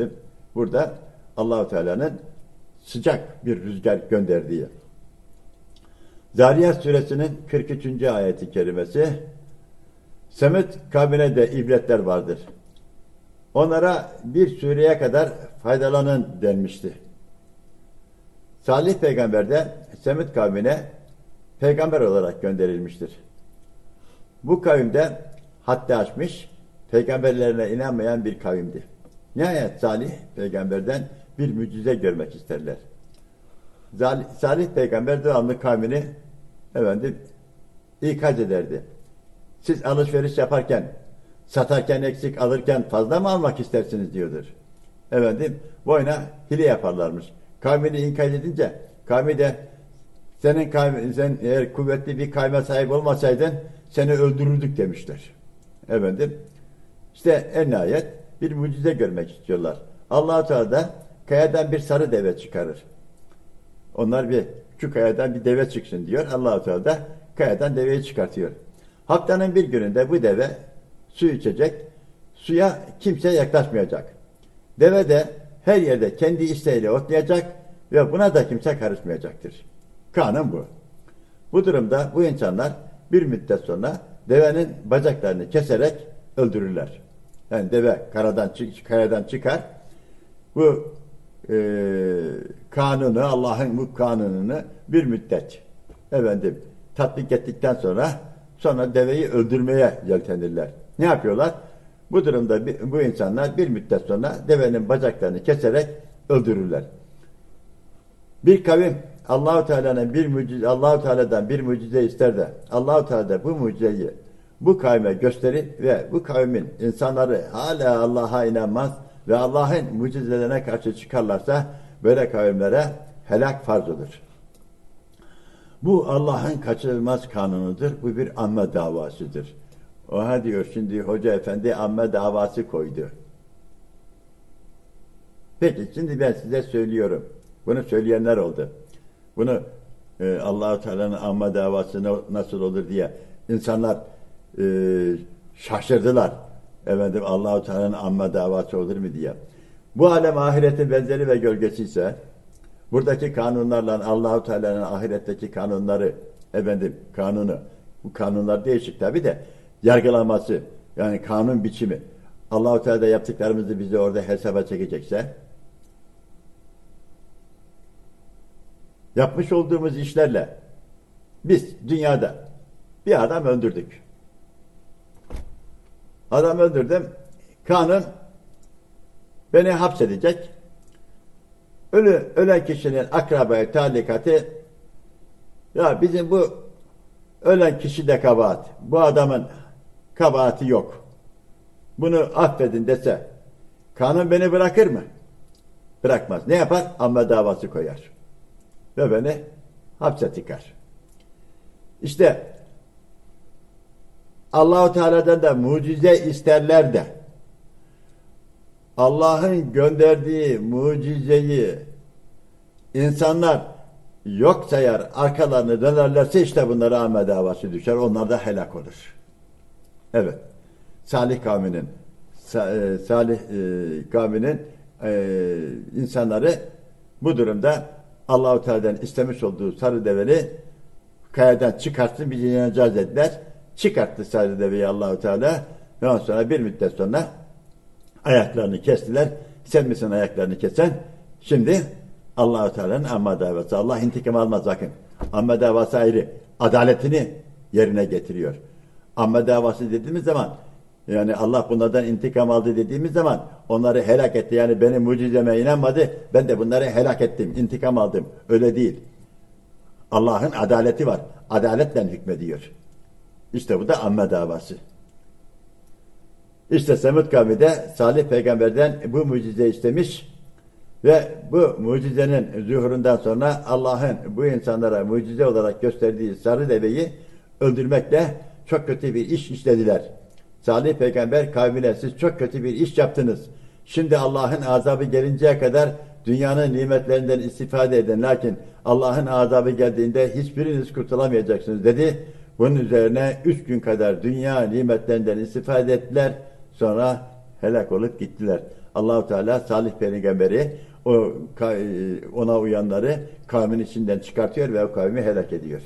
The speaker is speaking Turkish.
Efendim burada Allahu Teala'nın sıcak bir rüzgar gönderdiği. Zariyat suresinin 43. ayeti kerimesi Semit kavmine de ibretler vardır. Onlara bir süreye kadar faydalanın denmişti. Salih peygamber de Semit kavmine peygamber olarak gönderilmiştir. Bu kavimde haddi aşmış, peygamberlerine inanmayan bir kavimdi. Nihayet Salih peygamberden bir mucize görmek isterler. Salih peygamber devamlı kavmini efendim ikaz ederdi. Siz alışveriş yaparken, satarken eksik alırken fazla mı almak istersiniz diyordur. Efendim boyuna hile yaparlarmış. Kavmini ikaz edince kavmi de senin kavmi, sen eğer kuvvetli bir kavme sahip olmasaydın seni öldürürdük demişler. Efendim işte en nihayet bir mucize görmek istiyorlar. allah Teala da kayadan bir sarı deve çıkarır. Onlar bir şu kayadan bir deve çıksın diyor. allah Teala da kayadan deveyi çıkartıyor. Haftanın bir gününde bu deve su içecek. Suya kimse yaklaşmayacak. Deve de her yerde kendi isteğiyle otlayacak ve buna da kimse karışmayacaktır. Kanun bu. Bu durumda bu insanlar bir müddet sonra devenin bacaklarını keserek öldürürler. Yani deve karadan, kayadan çıkar. Bu e, kanunu, Allah'ın bu kanununu bir müddet efendim tatbik ettikten sonra sonra deveyi öldürmeye yeltenirler. Ne yapıyorlar? Bu durumda bu insanlar bir müddet sonra devenin bacaklarını keserek öldürürler. Bir kavim Allahu Teala'nın bir mucize Allahu Teala'dan bir mucize ister de Allahu Teala da bu mucizeyi bu kavme gösterir ve bu kavmin insanları hala Allah'a inanmaz ve Allah'ın mucizelerine karşı çıkarlarsa böyle kavimlere helak farz olur. Bu Allah'ın kaçınılmaz kanunudur. Bu bir amme davasıdır. Oha diyor şimdi hoca efendi amme davası koydu. Peki şimdi ben size söylüyorum. Bunu söyleyenler oldu. Bunu e, Allahu Teala'nın amma davası na- nasıl olur diye insanlar e, şaşırdılar. Efendim Allahu Teala'nın amma davası olur mu diye. Bu alem ahiretin benzeri ve gölgesi ise buradaki kanunlarla Allahu Teala'nın ahiretteki kanunları efendim kanunu bu kanunlar değişik tabi de yargılaması yani kanun biçimi Allahu Teala yaptıklarımızı bizi orada hesaba çekecekse yapmış olduğumuz işlerle biz dünyada bir adam öldürdük. Adam öldürdüm. Kanun beni hapsedecek. Ölü, ölen kişinin akrabaya talikatı ya bizim bu ölen kişi de kabahat. Bu adamın kabahati yok. Bunu affedin dese kanun beni bırakır mı? Bırakmaz. Ne yapar? Amma davası koyar ve beni hapse tıkar. İşte Allahu Teala'dan da mucize isterler de Allah'ın gönderdiği mucizeyi insanlar yok sayar, arkalarını dönerlerse işte bunlara amme davası düşer. Onlar da helak olur. Evet. Salih kavminin e, Salih e, kavminin e, insanları bu durumda Allahu Teala'dan istemiş olduğu sarı deveni kayadan çıkartsın bizi inanacağız dediler. Çıkarttı sarı deveyi Allahu Teala. Ve ondan sonra bir müddet sonra ayaklarını kestiler. Sen misin ayaklarını kesen? Şimdi Allahu Teala'nın amma davası. Allah intikam almaz bakın. Amma davası ayrı. Adaletini yerine getiriyor. Amma davası dediğimiz zaman yani Allah bunlardan intikam aldı dediğimiz zaman onları helak etti. Yani benim mucizeme inanmadı. Ben de bunları helak ettim. intikam aldım. Öyle değil. Allah'ın adaleti var. Adaletle hükmediyor. İşte bu da amme davası. İşte Semud kavmi de Salih peygamberden bu mucize istemiş ve bu mucizenin zuhurundan sonra Allah'ın bu insanlara mucize olarak gösterdiği sarı deveyi öldürmekle çok kötü bir iş işlediler. Salih peygamber kavmine siz çok kötü bir iş yaptınız. Şimdi Allah'ın azabı gelinceye kadar dünyanın nimetlerinden istifade edin. Lakin Allah'ın azabı geldiğinde hiçbiriniz kurtulamayacaksınız dedi. Bunun üzerine üç gün kadar dünya nimetlerinden istifade ettiler. Sonra helak olup gittiler. Allahu Teala Salih peygamberi o e, ona uyanları kavmin içinden çıkartıyor ve o kavmi helak ediyor.